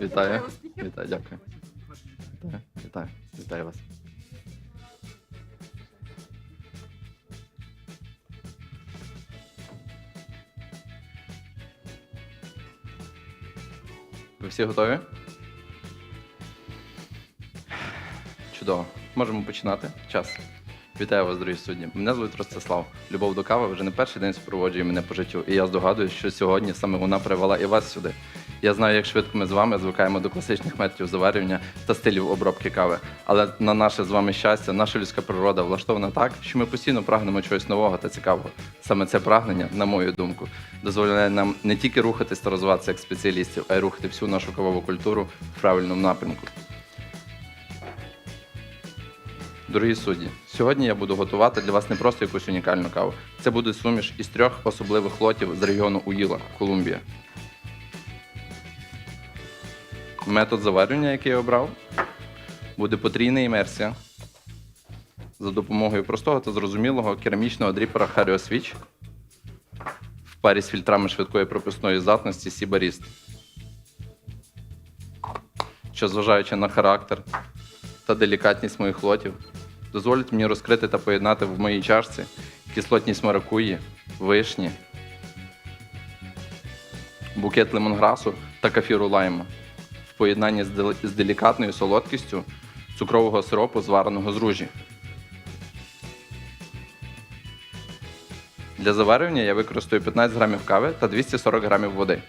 Вітаю. Вітаю, дякую. Вітаю, вітаю, вітаю вас. Ви всі готові? Чудово. Можемо починати. Час. Вітаю вас, дорогі судді. Мене звуть Ростислав. Любов до кави вже не перший день супроводжує мене по життю, і я здогадуюсь, що сьогодні саме вона привела і вас сюди. Я знаю, як швидко ми з вами звикаємо до класичних методів заварювання та стилів обробки кави. Але на наше з вами щастя, наша людська природа влаштована так, що ми постійно прагнемо чогось нового та цікавого. Саме це прагнення, на мою думку, дозволяє нам не тільки рухатись та розвиватися як спеціалістів, а й рухати всю нашу кавову культуру в правильному напрямку. Дорогі судді, сьогодні я буду готувати для вас не просто якусь унікальну каву. Це буде суміш із трьох особливих лотів з регіону Уїла, Колумбія. Метод заварювання, який я обрав, буде потрійна імерсія. За допомогою простого та зрозумілого керамічного дріпера Switch. В парі з фільтрами швидкої пропускної здатності Сібаріст. Що, зважаючи на характер та делікатність моїх лотів, дозволить мені розкрити та поєднати в моїй чашці кислотність маракуї, вишні, букет лемонграсу та кафіру лайма в поєднанні з з делікатною солодкістю цукрового сиропу, звареного з ружі. Для заварювання я використаю 15 грамів кави та 240 грамів води.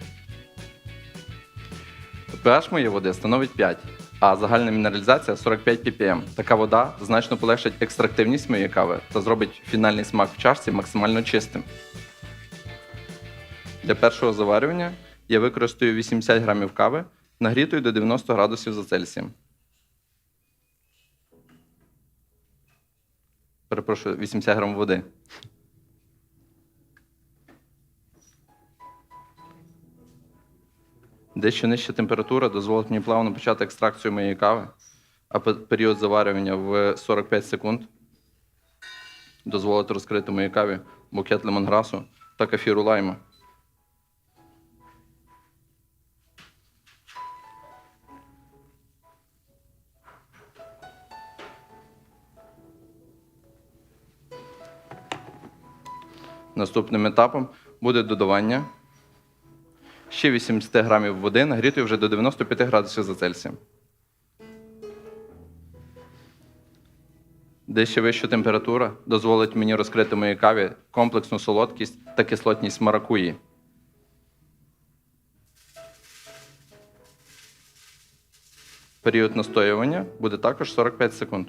pH моєї води становить 5, а загальна мінералізація 45 ppm. Така вода значно полегшить екстрактивність моєї кави та зробить фінальний смак в чашці максимально чистим. Для першого заварювання я використаю 80 грамів кави, нагрітої до 90 градусів за Цельсієм. Перепрошую, 80 грамів води. Дещо нижча температура дозволить мені плавно почати екстракцію моєї кави, а період заварювання в 45 секунд дозволить розкрити моїй каві букет лемонграсу та кафіру лайма. Наступним етапом буде додавання ще 80 грамів води, нагрітої вже до 95 градусів за Цельсієм. Дещо вища температура дозволить мені розкрити моїй каві комплексну солодкість та кислотність маракуї. Період настоювання буде також 45 секунд.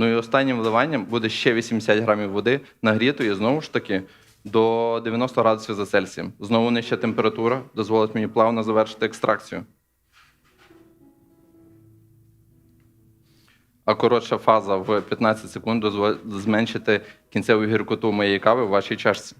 Ну і останнім вливанням буде ще 80 грамів води, нагрітої знову ж таки до 90 градусів за Цельсієм. Знову нижча температура дозволить мені плавно завершити екстракцію. А коротша фаза в 15 секунд дозволить зменшити кінцеву гіркоту моєї кави в вашій чашці.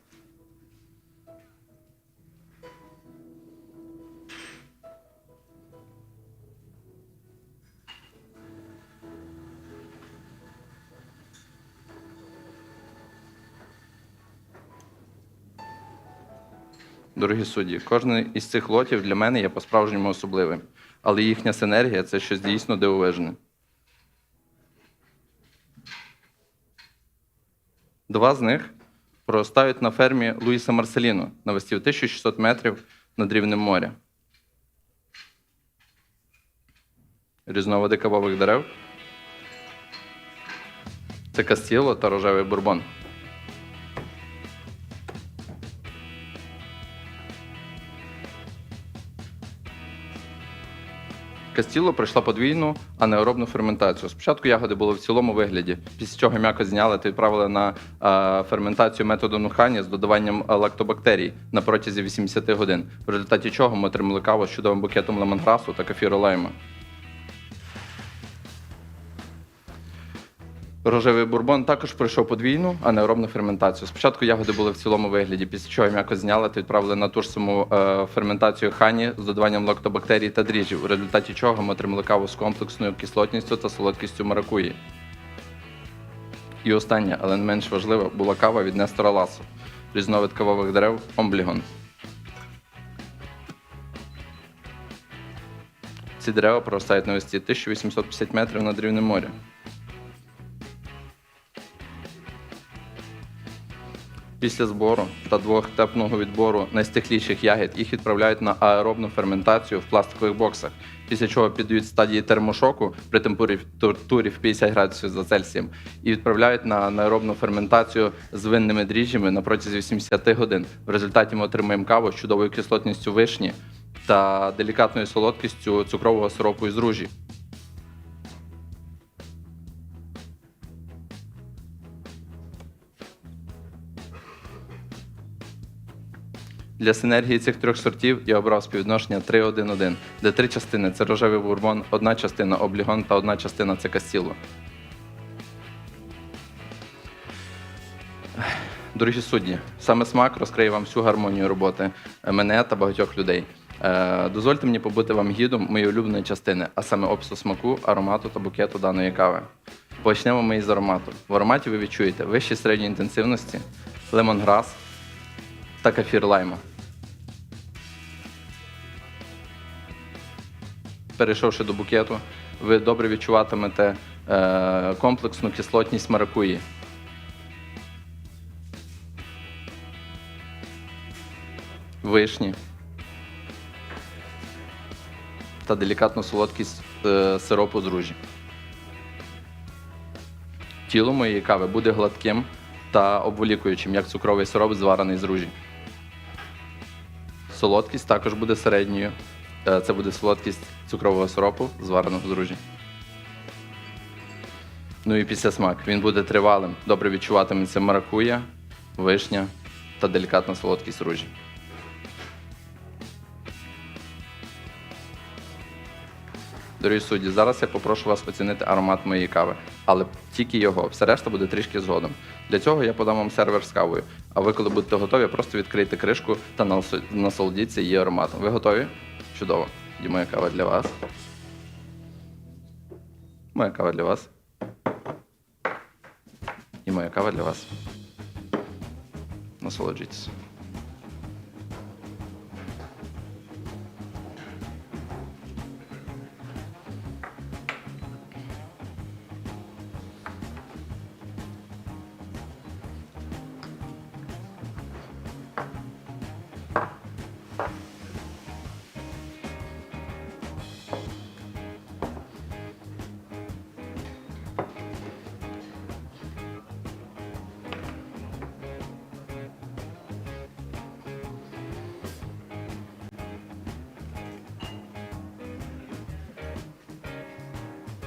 Дорогі судді, кожен із цих лотів для мене є по-справжньому особливим, але їхня синергія це щось дійсно дивовижне. Два з них проростають на фермі Луїса Марселіно на висоті 1600 метрів над рівнем моря. Різновиди кавових дерев. Це кастіло та рожевий бурбон. Кастіло пройшла подвійну анаеробну ферментацію. Спочатку ягоди були в цілому вигляді, після чого м'яко зняли та відправили на ферментацію методом нухання з додаванням лактобактерій на протязі 80 годин, в результаті чого ми отримали каву з чудовим букетом лемонграсу та кефіру лайма. Рожевий бурбон також пройшов подвійну анаеробну ферментацію. Спочатку ягоди були в цілому вигляді, після чого м'яко зняли та відправили на ту ж саму е, ферментацію хані з додаванням лактобактерій та дріжджів, в результаті чого ми отримали каву з комплексною кислотністю та солодкістю маракуї. І останнє, але не менш важливе, була кава від Нестора Ласо, різновид кавових дерев Омблігон. Ці дерева проростають на висоті 1850 метрів над рівнем моря. Після збору та двохтепного відбору найстихліших ягід їх відправляють на аеробну ферментацію в пластикових боксах, після чого піддають стадії термошоку при температурі в 50 градусів за Цельсієм і відправляють на аеробну ферментацію з винними дріжджами на протязі 80 годин. В результаті ми отримаємо каву з чудовою кислотністю вишні та делікатною солодкістю цукрового сиропу із ружі. Для синергії цих трьох сортів я обрав співвідношення 3-1-1, де три частини це рожевий бурбон, одна частина облігон та одна частина це кастіло. Дорогі судді, саме смак розкриє вам всю гармонію роботи мене та багатьох людей. Е, Дозвольте мені побути вам гідом моєї улюбленої частини, а саме опису смаку, аромату та букету даної кави. Почнемо ми із аромату. В ароматі ви відчуєте вищі середньої інтенсивності, лемонграс та кефір лайма. Перейшовши до букету, ви добре відчуватимете е, комплексну кислотність маракуї. Вишні та делікатну солодкість е, сиропу з ружі. Тіло моєї кави буде гладким та обволікуючим, як цукровий сироп, зварений з ружі. Солодкість також буде середньою. Е, Це буде солодкість цукрового сиропу, звареного ружі. Ну і після смак. Він буде тривалим. Добре відчуватиметься маракуя, вишня та делікатна солодкість ружі. Дорогі судді, зараз я попрошу вас оцінити аромат моєї кави, але тільки його, все решта буде трішки згодом. Для цього я подам вам сервер з кавою. А ви, коли будете готові, просто відкрийте кришку та насолодіться її ароматом. Ви готові? Чудово. І моя кава для вас. Моя кава для вас. І моя кава для вас. Насолоджуйтесь.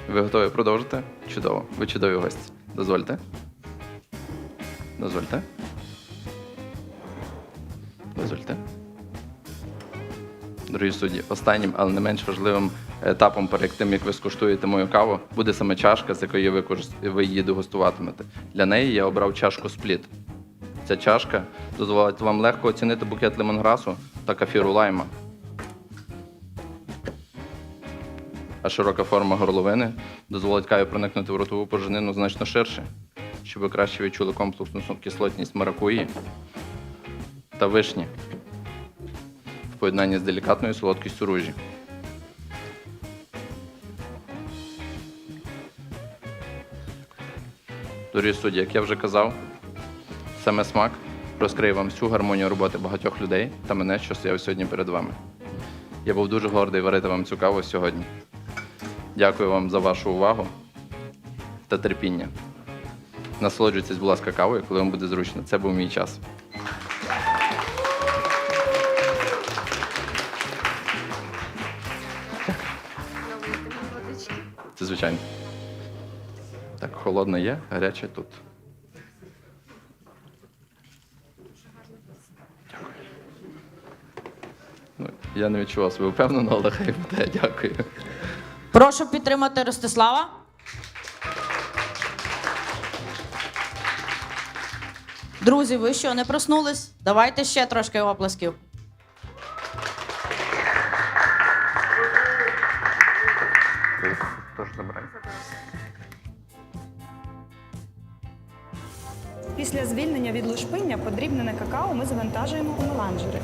Ви готові продовжити? Чудово. Ви чудові гості. Дозвольте. Дозвольте. Дозвольте. Дорогі судді, останнім, але не менш важливим етапом перед тим, як ви скуштуєте мою каву, буде саме чашка, з якої ви, ви її дегустуватимете. Для неї я обрав чашку спліт. Ця чашка дозволить вам легко оцінити букет лемонграсу та кафіру лайма. А широка форма горловини дозволить каві проникнути в ротову порожнину значно ширше, щоб ви краще відчули комплексну кислотність маракуї та вишні в поєднанні з делікатною солодкістю ружі. Дорогі судді, як я вже казав, саме смак розкриє вам всю гармонію роботи багатьох людей та мене, що стояв сьогодні перед вами. Я був дуже гордий варити вам цю каву сьогодні. Дякую вам за вашу увагу та терпіння. Насолоджуйтесь, будь ласка, кавою, коли вам буде зручно. Це був мій час. Це звичайно. Так, холодне є, гаряче тут. Дякую. Ну, я не відчував себе впевнено, але хай буде. Дякую. Прошу підтримати Ростислава. Друзі, ви що, не проснулись? Давайте ще трошки оплесків. Після звільнення від лушпиння подрібнене какао ми завантажуємо у меланжери.